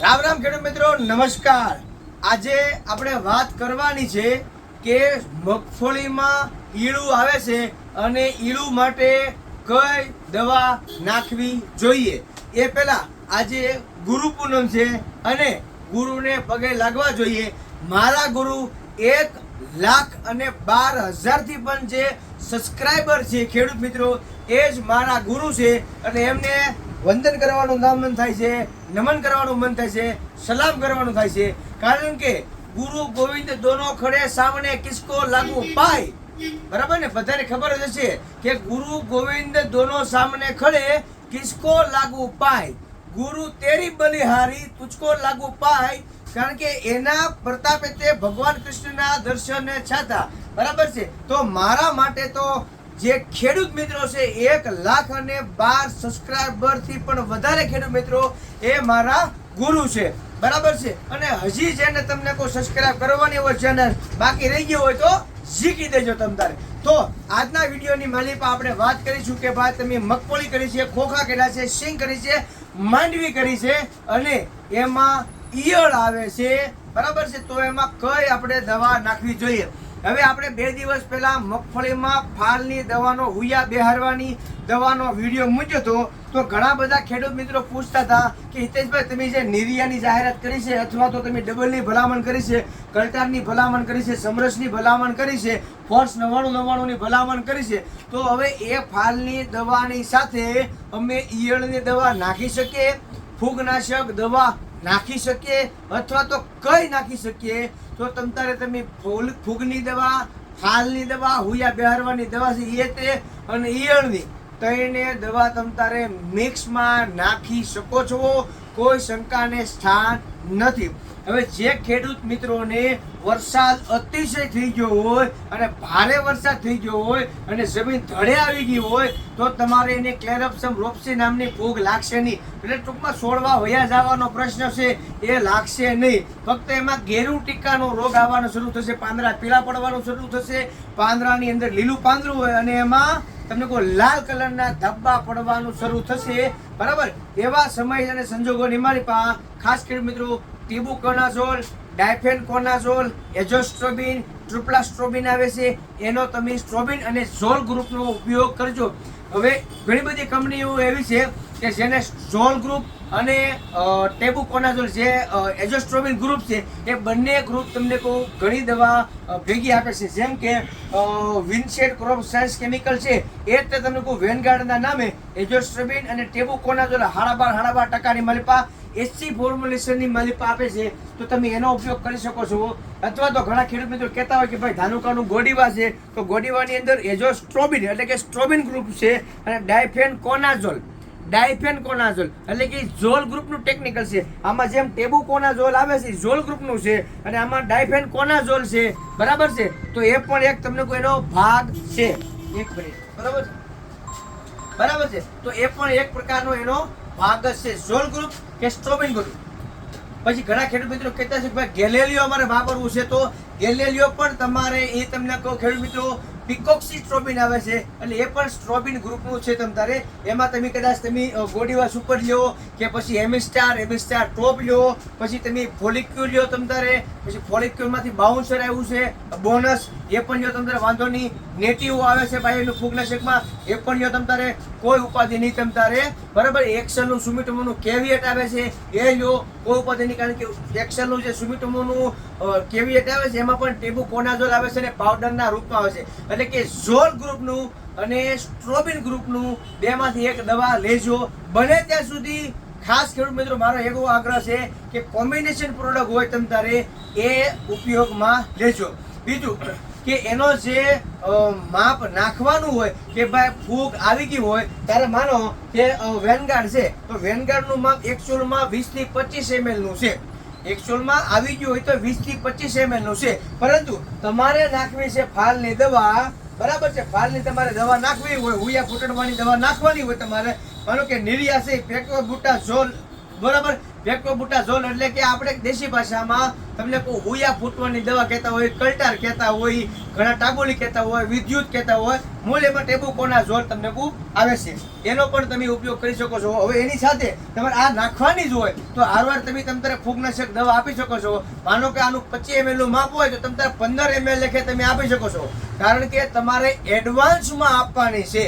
રામ રામ ખેડૂત મિત્રો, નમસ્કાર. આજે આપણે વાત કરવાની છે કે મગફળીમાં ઈળું આવે છે અને ઈળું માટે કઈ દવા નાખવી જોઈએ? એ પહેલા આજે ગુરુ પૂનમ છે અને ગુરુને પગે લાગવા જોઈએ. મારા ગુરુ એક લાખ અને બાર હજારથી પણ જે સબસ્ક્રાઈબર છે ખેડૂત મિત્રો, એ જ મારા ગુરુ છે. અને એમને વંદન કરવાનું નામ મન થાય છે, નમન કરવાનું મન થાય છે, સલામ કરવાનું થાય છે. કારણ કે ગુરુ ગોવિંદ દોનો ખડે સામને કિસકો લાગુ પાય. બરાબર ને? બધાને ખબર જ હશે કે ગુરુ ગોવિંદ દોનો સામને ખડે કિસકો લાગુ પાય. ગુરુ તેરી બલિહારી તુચકો લાગુ પાય. કારણ કે એના પ્રતાપે તે ભગવાન કૃષ્ણના દર્શન છાતા. બરાબર છે? તો મારા માટે તો જે ખેડૂત મિત્રો છે, એક લાખ અને બાર સબસ્ક્રાઈબરથી પણ વધારે ખેડૂત મિત્રો એ મારા ગુરુ છે. બરાબર છે? અને હજી જેને તમને કોઈ સબસ્ક્રાઈબ કરવાની હોય ચેનલ બાકી રહી ગયો હોય તો શીખી દેજો તમ તારે. તો આજના વિડીયોની માલિપા આપણે વાત કરીશું કે ભાઈ તમે મગફળી કરી છે, ખોખા કર્યા છે સિંગ કરી છે, માંડવી કરી છે અને એમાં ઈયળ આવે છે. બરાબર છે? તો એમાં કઈ આપણે દવા નાખવી જોઈએ? હવે આપણે બે દિવસ પહેલા મગફળીમાં ફાલની દવાનો હુયા બેહારવાની દવાનો વીડિયો મૂક્યો હતો, તો ઘણા બધા ખેડૂત મિત્રો પૂછતા હતા કે, હિતેશભાઈ, તમે જે નિરિયાની જાહેરાત કરી છે, અથવા તો તમે ડબલની ભલામણ કરી છે કલ્ટારની ભલામણ કરી છે, સમરસની ભલામણ કરી છે, ફોર્સ નવ્વાણું નવ્વાણુંની ભલામણ કરી છે, તો હવે એ ફાલની દવાની સાથે અમે ઈયળની દવા નાખી શકીએ, ફૂગનાશક દવા નાખી શકીએ, અથવા તો કઈ નાખી શકીએ તો તમ તારે તમે ફૂલ ફૂગની દવા ફાલની દવા, હુયા બેહારવાની દવા છે એ તે અને ઈયળની તઈને દવા તમ તારે મિક્સમાં નાખી શકો છો, કોઈ શંકાને સ્થાન નથી. હવે જે ખેડૂત મિત્રોને વરસાદ અતિશય થઈ ગયો હોય અને ભારે વરસાદ થઈ ગયો હોય અને જમીન ધડે આવી ગઈ હોય, તો તમારે એને ક્લેરપ્સમ રોપસી નામની ફૂગ લાગશે નહીં. એટલે ટૂંકમાં છોડવા વયા જવાનો પ્રશ્ન છે, એ લાગશે નહીં. ફક્ત એમાં ઘેરું ટીકાનો રોગ આવવાનો શરૂ થશે પાંદડા પીળા પડવાનું શરૂ થશે પાંદડાની અંદર લીલું પાંદડું હોય અને એમાં તમને કોઈ લાલ કલરના ધબ્બા પડવાનું શરૂ થશે. બરાબર? એવા સમય અને સંજોગોની મારી પાસે ખાસ કરી મિત્રો ટીબુ કોનાઝોલ ડાયફેન કોનાઝોલ એજોસ્ટ્રોબિન, ટ્રુપ્લાસ્ટ્રોબિન આવે છે. એનો તમે સ્ટ્રોબિન અને ઝોલ ગ્રુપનો ઉપયોગ કરજો. હવે ઘણી બધી કંપનીઓ એવી છે કે જેને ઝોલ ગ્રુપ અને ટેબુકોનાઝોલ ટેબુ કોનાઝોલ જે એજોસ્ટ્રોબિન ગ્રુપ છે, એ બંને ગ્રુપ તમને કહું ઘણી દવા ભેગી આપે છે. જેમ કે વિનસેટ ક્રોપ સાયન્સ કેમિકલ છે, એ જ તમને કહું વેનગાર્ડના નામે એજોસ્ટ્રોબિન અને ટેબુ કોનાઝોલ હાડા બાર હાડા ટકાની માલિપા એસસી ફોર્મ્યુલેશનની માલિપા આપે છે, તો તમે એનો ઉપયોગ કરી શકો છો. અથવા તો ઘણા ખેડૂત મિત્રો કહેતા હોય કે ભાઈ ધાનુકાનું ગોડીવા છે, તો ગોડીવાની અંદર એજોસ્ટ્રોબિન એટલે કે સ્ટ્રોબિન ગ્રુપ છે, અને ડાયફેન કોનાઝોલ ડાયફેન કોનાઝોલ એટલે કે ઝોલ ગ્રુપનું ટેકનિકલ છે. આમાં જેમ ટેબુ કોનાઝોલ આવે છે ઝોલ ગ્રુપનું છે, અને આમાં ડાયફેન કોનાઝોલ છે. બરાબર છે? તો એ પણ એક તમને કોઈ એનો ભાગ છે. એક મિનિટ. બરાબર છે? બરાબર છે? તો એ પણ એક પ્રકારનો એનો ભાગ છે. ઝોલ ગ્રુપ કે સ્ટ્રોબિન ગ્રુપ પછી ઘણા ખેડૂત મિત્રો કહેતા છે કે ભાઈ, ગેલેલિયો અમારે વાપરવું છે તો ગેલેલિયો પણ તમારે એ તમને કહો, ખેડૂત મિત્રો, પિકોક્સી સ્ટ્રોબિન આવે છે. એટલે એ પણ સ્ટ્રોબિન ગ્રુપનું છે તમ તારે. એમાં તમે કદાચ તમે ગોડીવા સુપર લ્યો કે પછી એમિસ્ટાર એમિસ્ટાર ટોપ લ્યો, પછી તમે ફોલિક્યુલ લ્યો તમ તારે. પછી ફોલિક્યુલમાંથી બાઉન્સર આવ્યું છે, બોનસ એ પણ જો તમ તારે વાંધો નહીં. નેટિવ આવે છે ભાઈ એનું ફૂગનાશકમાં એ પણ જો તમ તારે કોઈ ઉપાધિ નહીં તમ તારે બરાબર, એક્સેલનું સુમિટમોનું કેવિએટ આવે છે. એ જો કોઈ ઉપાધિ નહીં, કારણ કે એક્સેલનું જે સુમિટમોનું કેવિએટ આવે છે, એમાં પણ ટેબુ કોનાઝોલ આવે છે અને પાવડરના રૂપમાં આવે છે. એટલે કે ઝોલ ગ્રુપનું અને સ્ટ્રોબિન ગ્રુપનું બેમાંથી એક દવા લેજો. બને ત્યાં સુધી, ખાસ ખેડૂત મિત્રો, મારો એવો આગ્રહ છે કે કોમ્બિનેશન પ્રોડક્ટ હોય તમ તારે એ ઉપયોગમાં લેજો. બીજું કે એનો જે માપ નાખવાનું હોય, કે ભાઈ ફૂગ આવી ગઈ હોય, ત્યારે માનો કે વેનગાર્ડ છે, તો વેનગાર્ડનું માપ એકચુઅલમાં વીસથી પચીસ એમએલનું છે. એકચુઅલમાં આવી ગયું હોય તો વીસથી પચીસ એમએલનું છે. પરંતુ તમારે નાખવી છે ફાલની દવા, બરાબર છે? ફાલની તમારે દવા નાખવી હોય, હુયા ફૂટડવાની દવા નાખવાની હોય તમારે. માનો કે નિરિયા છે પેટો બુટા ઝોલ બરાબર? વેક્ટોબુટાઝોલ એટલે કે આપણે દેશી ભાષામાં તમને કોઈ હુયા ફૂટવાની દવા કહેતા હોય, કલ્ટાર કહેતા હોય, ઘણા ટાબોલી કહેતા હોય, વિદ્યુત કહેતા હોય મૂલ્યમાં ટેબુકોનાઝોલ તમને ખૂબ આવે છે. એનો પણ તમે ઉપયોગ કરી શકો છો. હવે એની સાથે તમારે આ નાખવાની જ હોય તો આરવાર તમે તમ તારે ફૂગનાશક દવા આપી શકો છો. માનો કે આનું પચીસ એમએલનું માપ હોય તો તમે તારે પંદર એમએલ લેખે તમે આપી શકો છો. કારણ કે તમારે એડવાન્સમાં આપવાની છે.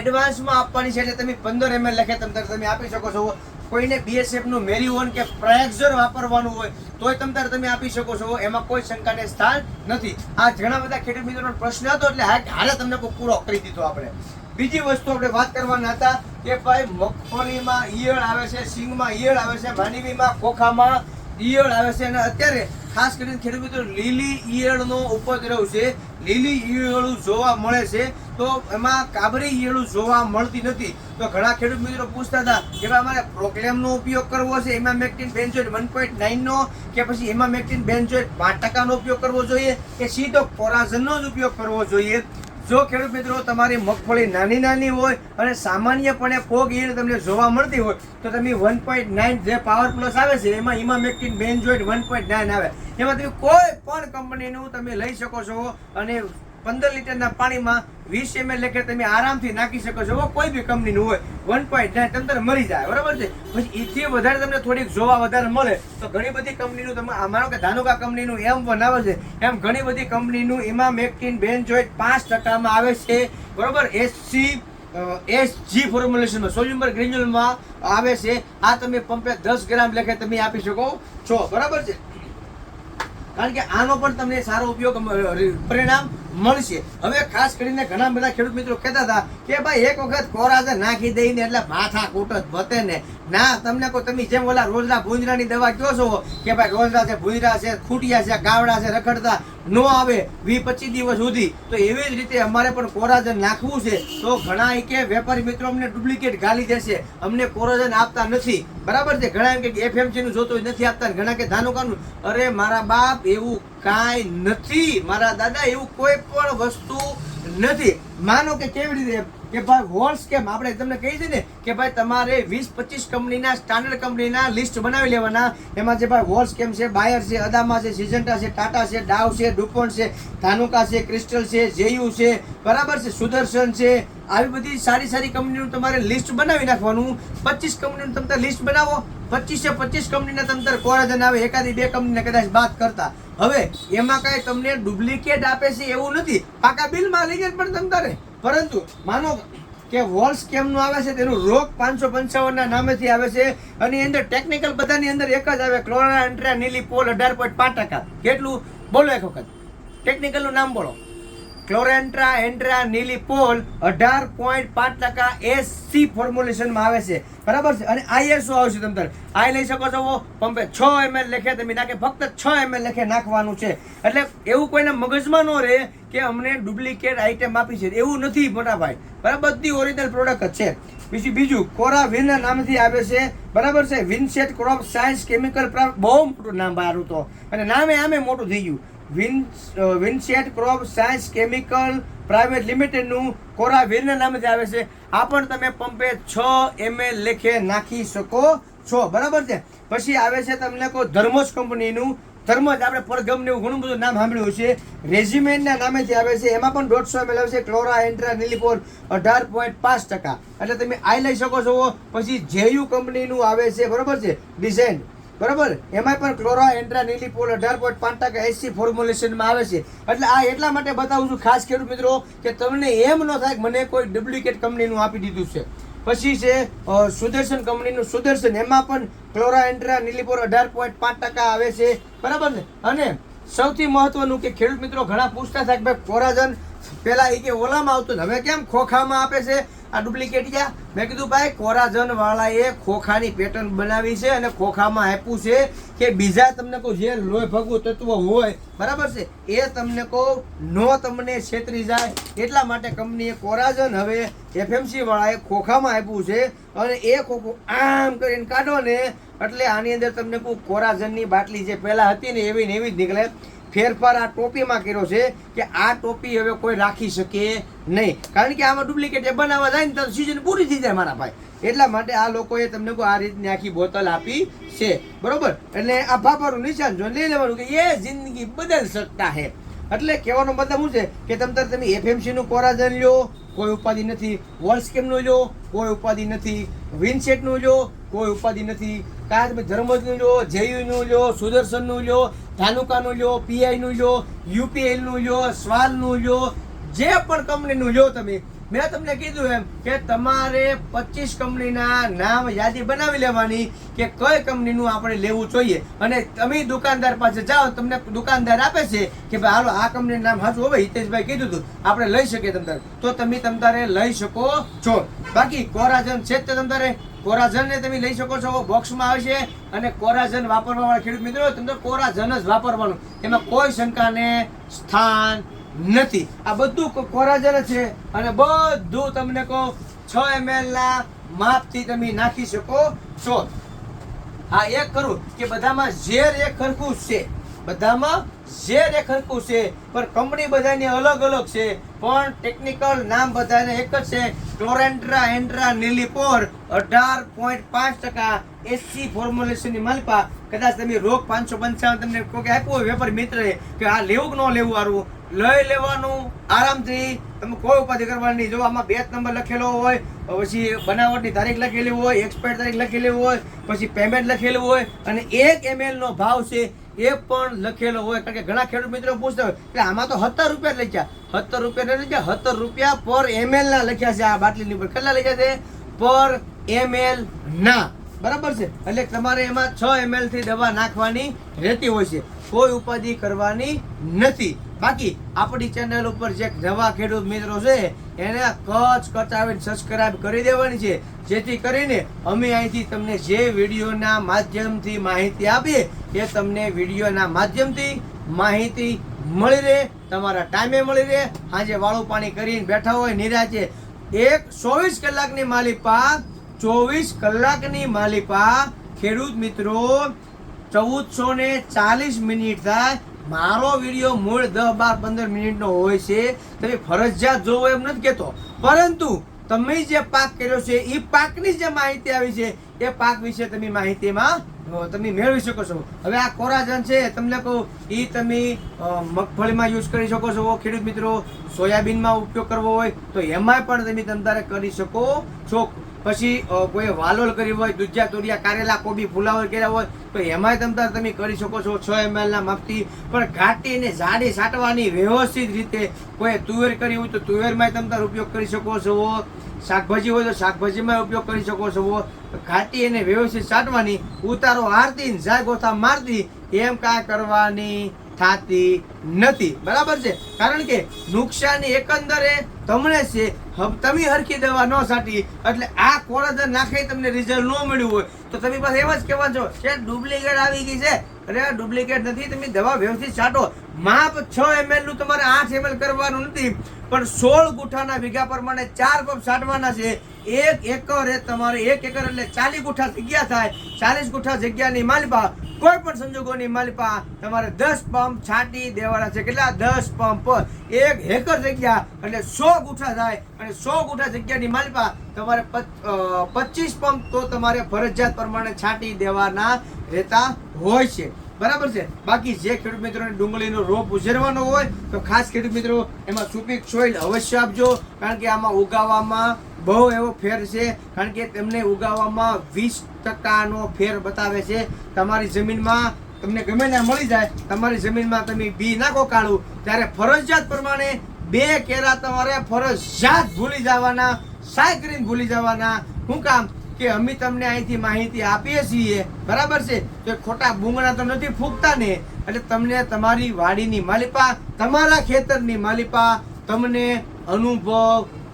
એડવાન્સમાં આપવાની છે એટલે તમે પંદર એમએલ લખે તમે તમે આપી શકો છો. કોઈને બીએસએફનું મેરીઓન કે પ્રાયક્ઝર વાપરવાનું હોય, તોય તમ તારે તમે આપી શકો છો. એમાં કોઈ શંકાને સ્થાન નથી. આ ઘણા બધા ખેડૂત મિત્રોનો પ્રશ્ન હતો, એટલે હારે તમને કોઈ પૂરો કરી દીધો આપણે. બીજી વસ્તુ આપણે વાત કરવાના હતા કે ભાઈ મગફળીમાં ઈયળ આવે છે, સિંગમાં ઈયળ આવે છે માનવીમાં ખોખામાં ઈયળ આવે છે, અને અત્યારે ખાસ કરીને ખેડૂત મિત્રો લીલી ઈયળનો ઉપદ્રવ છે. લીલી ઈયળું જોવા મળે છે. તો એમાં કાબરી ઈયળું જોવા મળતી નથી. તો ઘણા ખેડૂત મિત્રો પૂછતા હતા કે અમારે પ્રોક્લેમનો ઉપયોગ કરવો છે? એમાં મેક્ટિન બેન્ઝોઇટ વન પોઈન્ટ નાઇનનો કે પછી એમાં મેક્ટિન બેન્ઝોઇટ પાંચ ટકાનો ઉપયોગ કરવો જોઈએ કે સીધો ફોરાઝનનો જ ઉપયોગ કરવો જોઈએ? જો ખેડૂત મિત્રો તમારી મગફળી નાની નાની હોય અને સામાન્યપણે ફોગ ઈયળ તમને જોવા મળતી હોય, તો તમે વન પોઈન્ટ નાઇન જે પાવર પ્લસ આવે છે, એમાં emamectin benzoate one point nine આવે. એમાં તમે કોઈ પણ કંપનીનું તમે લઈ શકો છો અને પંદર લીટરના પાણીમાં વીસ એમએલ લેખે તમે આરામથી નાખી શકો છો. કોઈ બી કંપનીનું હોય વન પોઈન્ટ નાઇન તમને મરી જાય. બરાબર છે? પછી એથી વધારે તમને થોડીક જોવા વધારે મળે તો ઘણી બધી કંપનીનું તમે માનો કે ધાનુકા કંપનીનું એમ વન આવે છે, એમ ઘણી બધી કંપનીનું એમાં મેક્ટિન બેન્ઝોઇટ પાંચ ટકામાં આવે છે. બરાબર? એસસી એસ જી ફોર્મ્યુલેશનમાં સોલ્યુમર ગ્રેન્યુલમાં આવે છે. આ તમે પંપે દસ ગ્રામ લેખે તમે આપી શકો છો. બરાબર છે? કારણ કે આનો પણ તમને સારો ઉપયોગ પરિણામ મળશે. હવે ખાસ કરીને ઘણા બધા ખેડૂત મિત્રો કહેતા હતા કે ભાઈ, એક વખત કોરાજર નાખી દઈને એટલે માથા કૂટ જ બતે ને. ના, તમને કોઈ, તમે જેમ ઓલા રોજના ભૂંજરાની દવા કહો છો કે ભાઈ, રોજના છે ભૂંજરા છે, ખૂટિયા છે, ગાવડા છે, રખડતા નો આવે વીસ પચીસ દિવસ સુધી, તો એવી જ રીતે અમારે પણ કોરાજન નાખવું છે. તો ઘણા કે વેપારી મિત્રો અમને ડુપ્લિકેટ ગાલી દેશે. અમને કોરાજન આપતા નથી. બરાબર છે? ઘણા એમ કે એફએમસી નું જોતો નથી આપતા ઘણા કે ધાનુકાનું અરે, મારા બાપ એવું કાંઈ નથી. મારા દાદા, એવું કોઈ પણ વસ્તુ નથી. માનો કે કેવી રીતે? કે ભાઈ વોલ્સ કેમ? આપણે તમને કહી છે ને કે ભાઈ, તમારે વીસ પચીસ કંપનીના સ્ટાન્ડર્ડ કંપનીના લિસ્ટ બનાવી લેવાના. એમાં જે ભાઈ વોલ્સ કેમ છે? બાયર છે, અદામા છે સિજન્ટા છે, ટાટા છે ડાવ છે, ડુપોન છે, ધાનુકા છે, ક્રિસ્ટલ છે, જેયુ છે, બરાબર છે, સુદર્શન છે. આવી બધી સારી સારી કંપનીનું તમારે લિસ્ટ બનાવી નાખવાનું. પચીસ કંપનીનું તમે લિસ્ટ બનાવો. પચીસે પચીસ કંપનીના તમે કોરાજન આવે. એકાદી બે કંપનીને કદાચ બાદ કરતા. હવે એમાં કાંઈ તમને ડુપ્લિકેટ આપે છે એવું નથી. પાકા બિલમાં લઈ જાય પણ તમ તારે. પરંતુ માનો કે વોલ્સ કેમનું આવે છે, તેનું રોગ પાંચસો પંચાવનના નામેથી આવે છે અને અંદર ટેકનિકલ બધાની અંદર એક જ આવે ક્લોરા એન્ટ્રા નીલી પોલ અઢાર પોઈન્ટ પાંચ ટકા. કેટલું? બોલો એક વખત. ટેકનિકલનું નામ બોલો. ક્લોરેન્ટ્રા એન્ટ્રા નીલી પોલ અઢાર પોઈન્ટ પાંચ ટકા એસસી ફોર્મ્યુલેશનમાં આવે છે. બરાબર છે? અને આઈએસઓ આવશે તમે આઈ લઈ શકો છો પંપે છ એમએલ લેખે તમે નાખે, ફક્ત છ એમએલ લેખે નાખવાનું છે. એટલે એવું કોઈને મગજમાં ન રહે કે અમને ડુપ્લિકેટ આઈટમ આપી છે. એવું નથી, મોટા ભાઈ. બરાબર, બધી ઓરિજિનલ પ્રોડક્ટ જ છે. બીજું બીજું, કોરા વિનના નામથી આવે છે. બરાબર છે? વિનસેટ ક્રોપ સાયન્સ કેમિકલ બહુ મોટું નામ બહાર તો અને નામે આમે મોટું થઈ ગયું. Win Winset crop science chemical private લિમિટેડનું કોરા વીરના નામેથી આવે છે. આ પણ તમે પંપે છ એમએલ લેખે નાખી શકો છો. બરાબર છે? પછી આવે છે તમને કહો ધર્મોસ કંપનીનું ધર્મજ આપણે પરગમને એવું ઘણું બધું નામ સાંભળ્યું છે. રેજિમેન્ટના નામેથી આવે છે, એમાં પણ દોઢસો એમએલ આવે છે, ક્લોરા, એન્ટ્રા નિલિકોર અઢાર પોઈન્ટ પાંચ ટકા. એટલે તમે આ લઈ શકો છો. પછી જેયુ કંપનીનું આવે છે, બરાબર છે? ડિઝાઇન. બરાબર? એમાં પણ ક્લોરા એન્ટ્રા નીલીપોલ અઢાર પોઈન્ટ પાંચ ટકા એસી ફોર્મ્યુલેશનમાં આવે છે. એટલે આ એટલા માટે બતાવું છું ખાસ ખેડૂત મિત્રો, કે તમને એમ ન થાય કે મને કોઈ ડુપ્લિકેટ કંપનીનું આપી દીધું છે. પછી છે સુદર્શન કંપનીનું સુદર્શન. એમાં પણ ક્લોરા એન્ટ્રા નીલીપોર અઢાર પોઈન્ટ પાંચ ટકા આવે છે. બરાબર ને? અને સૌથી મહત્વનું કે ખેડૂત મિત્રો ઘણા પૂછતા થાય કે ભાઈ કોરાજન પેલા એ કે ઓલામાં આવતું હવે કેમ ખોખામાં આપે છે? આ ડુપ્લિકેટ ગયા મેં કીધું, ભાઈ કોરાજન વાળાએ ખોખાની પેટર્ન બનાવી છે અને ખોખામાં આપ્યું છે કે બીજા તમને કહું જે લોહી ભગવું તત્વ હોય, બરાબર છે? એ તમને કહું, નો તમને છેતરી જાય. એટલા માટે કંપનીએ કોરાજન હવે એફએમસી વાળાએ ખોખામાં આપ્યું છે અને એ ખોખું આમ કરીને કાઢો ને, એટલે આની અંદર તમને કહું કોરાજનની બાટલી જે પહેલાં હતી ને એવી ને એવી જ નીકળે. ફેરફાર આ ટોપીમાં કર્યો છે કે આ ટોપી હવે કોઈ રાખી શકે નહીં. કારણ કે આમાં ડુપ્લિકેટ એ બનાવવા જાય ને તો સિઝન પૂરી થઈ જાય મારા ભાઈ. એટલા માટે આ લોકોએ તમને આ રીતની આખી બોટલ આપી છે. બરોબર? એટલે આ ભાભાનું નિશાન જો લઈ લેવાનું કે એ જિંદગી બદલ શકતા હે. એટલે કહેવાનો મતલબ શું છે કે તમ તમે એફએમસીનું કોરાજન લ્યો, કોઈ ઉપાધિ નથી વોલ્સકેમ સ્કેમનું લ્યો, કોઈ ઉપાધિ નથી વિનસેટનું લ્યો, કોઈ ઉપાધિ નથી કાં તમે ધર્મજનું લ્યો જેયુ નું લ્યો સુદર્શનનું લ્યો ધાનુકા નું લ્યો પીઆઈ નું લ્યો યુપીએલ લ્યો સ્વાલ લ્યો, જે પણ કંપનીનું લો તમે, મેં તમને કીધું એમ કે તમારે પચીસ કંપનીના નામ યાદી બનાવી લેવાની કે કઈ કંપનીનું આપણે લેવું જોઈએ. અને તમે દુકાનદાર પાસે જાઓ, તમને દુકાનદાર આપે છે કે ભાઈ, હાલો, આ કંપનીનું નામ હાજુ હવે હિતેશભાઈ કીધું હતું, આપણે લઈ શકીએ તમતારે તો તમે તમતારે લઈ શકો છો. બાકી કોરાજન છે તે તમતારે કોરાજનને તમે લઈ શકો છો. બોક્સમાં છે અને કોરાજન વાપરવા વાળા ખેડૂત મિત્રો, તમને કોરાજન જ વાપરવાનું. એમાં કોઈ શંકાને સ્થાન નથી. આ બધું કો- કોરાજન જ છે. અને બધું તમને કહો, છ એમએલના માપથી તમે નાખી શકો છો. હા, એક ખરું કે બધામાં ઝેર એક ખરખું છે. બધામાં ઝેર રેખરકું છે, પણ કંપની બધાની અલગ અલગ છે. પણ ટેકનિકલ નામ બધાને એક જ છે ક્લોરેન્ટ્રા એન્ટ્રા નીલીપોર અઢાર પોઈન્ટ પાંચ ટકા એસી ફોર્મ્યુલેશનની માલપા કદાચ તમે રોગ પાંચસો પંચાવન તમને કોઈ આપ્યું હોય, વેપાર મિત્રએ, કે આ લેવું કે ન લેવું આરું? લઈ લેવાનું, આરામથી. તમે કોઈ ઉપાધિ કરવાની જો આમાં બેચ નંબર લખેલો હોય પછી બનાવટની તારીખ લખેલી હોય એક્સપાયર તારીખ લખેલી હોય, પછી પેમેન્ટ લખેલું હોય, અને એક એમએલનો ભાવ છે એ પણ લખેલો હોય, કારણ કે ઘણા ખેડૂત મિત્રો પૂછતા હોય કે આમાં તો સત્તર રૂપિયા લખ્યા. સત્તર રૂપિયા લખ્યા, સત્તર રૂપિયા પર એમએલ ના લખ્યા છે આ બાટલીની ઉપર. કેટલા લખ્યા છે? પર એમએલ ના. બરાબર છે? એટલે તમારે એમાં છ એમએલથી દવા નાખવાની રહેતી હોય છે. કોઈ ઉપાધિ કરવાની નથી. બાકી આપણી ચેનલ ઉપર જે નવા ખેડૂત મિત્રો છે એને કચ કચાવીને સબસ્ક્રાઇબ કરી દેવાની છે. જેથી કરીને અમે અહીંથી તમને જે વિડીયોના માધ્યમથી માહિતી આપીએ, એ તમને વિડીયોના માધ્યમથી માહિતી મળી રહે, તમારા ટાઈમે મળી રહે. સાંજે વાળું પાણી કરીને બેઠા હોય નિરાજે એક ચોવીસ કલાકની માલિપા, ચોવીસ કલાકની માલિપા ખેડૂત મિત્રો, ચૌદસો ને ચાલીસ મિનિટ થાય. મારો વીડિયો મૂળ દસ બાર પંદર મિનિટનો હોય છે, તમે ફરજિયાત જોવો એમ નથી કહેતો. પરંતુ તમે જે પાક કર્યો છે એ પાકની જે માહિતી આવી છે, એ પાક વિશે તમે માહિતીમાં તમે મેળવી શકો છો. હવે આ કોરાજન છે, તમને કહું એ તમે મગફળીમાં યુઝ કરી શકો છો. ખેડૂત મિત્રો, સોયાબીનમાં ઉપયોગ કરવો હોય, તો એમાંય પણ તમે તમતારે કરી શકો છો. પછી કોઈ વાલોલ કરી હોય દુધિયા તુરિયા કારેલા કોબી ફુલાવર કર્યા હોય, તો એમાંય તમતાર તમે કરી શકો છો છ એમએલના માપથી. પણ ઘાટી અને જાડી સાટવાની વ્યવસ્થિત રીતે કોઈ તુવેર કરી હોય તો તુવેરમાંય તમતાર ઉપયોગ કરી શકો છો. શાકભાજી હોય તો શાકભાજીમાં ઉપયોગ કરી શકો છો. ઘાટી અને વ્યવસ્થિત સાટવાની, ઉતારો હારતી જાય ગોથા મારતી, એમ કાંઈ કરવાની થતી નથી. બરાબર છે? કારણ કે નુકસાની એકંદરે તમને છે તમે હરખી દવા ન સાટી એટલે આ કોળદ નાખી તમને રિઝલ્ટ ન મળ્યું હોય, તો તમે પાસે એમ જ કહેવા છો કે ડુપ્લિકેટ આવી ગઈ છે. અરે આ ડુપ્લિકેટ નથી, તમે દવા વ્યવસ્થિત છાંટો. માપ છ એમએલનું તમારે આઠ એમએલ કરવાનું નથી, પણ સોળ ગુઠાના વીઘા પ્રમાણે ચાર પંપ છાંટવાના છે. એક એકર એ તમારે એક એકર એટલે ચાલીસ ગુઠા જગ્યા થાય, ચાલીસ ગુઠા જગ્યાની માલિપા, કોઈ પણ સંજોગોની માલિપા તમારે દસ પંપ છાંટી દેવાના છે. કેટલા? દસ પંપ. એક એકર જગ્યા એટલે સો ગુઠા થાય અને સો ગુઠા જગ્યાની માલિપા તમારે પચીસ પંપ તો તમારે ફરજિયાત પ્રમાણે છાંટી દેવાના રહેતા હોય છે. બરાબર છે? બાકી જે ખેડૂત મિત્રોને ડુંગળીનો રોપ ઉછેરવાનો હોય, તો ખાસ ખેડૂત મિત્રો, એમાં સુપીક સોઇલ અવશ્ય આપજો, કારણ કે આમાં ઉગાવવામાં બહુ એવો ફેર છે, કારણ કે તેમને ઉગાવવામાં વીસ ટકાનો ફેર બતાવે છે. તમારી જમીનમાં તમને ગમે ત્યાં મળી જાય, તમારી જમીનમાં તમે બી નાખો કાઢું ત્યારે ફરજિયાત પ્રમાણે બે કેરા તમારે ફરજિયાત ભૂલી જવાના સાય ભૂલી જવાના. શું કામ કે અમે તમને અહીંથી માહિતી આપીએ છીએ. બરાબર છે? તો ખોટા બૂંગણા તો નથી ફૂંકતા ને એટલે તમને તમારી વાડીની માલિપા, તમારા ખેતરની માલિપા તમને અનુભવ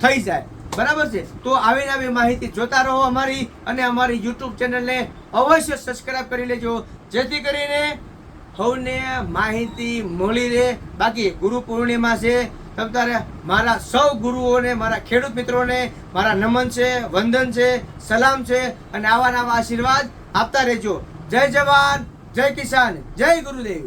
થઈ જાય. બરાબર છે? તો આવી આવી માહિતી જોતા રહો અમારી અને અમારી યુટ્યુબ ચેનલને અવશ્ય સબસ્ક્રાઇબ કરી લેજો. જેથી કરીને સૌને માહિતી મળી રહે. બાકી ગુરુ પૂર્ણિમા છે. તમ તારે મારા સૌ ગુરુઓને, મારા ખેડૂત મિત્રોને, મારા નમન છે, વંદન છે, સલામ છે અને આવા નવા આશીર્વાદ આપતા રહેજો. જય જવાન, જય કિસાન, જય ગુરુદેવ.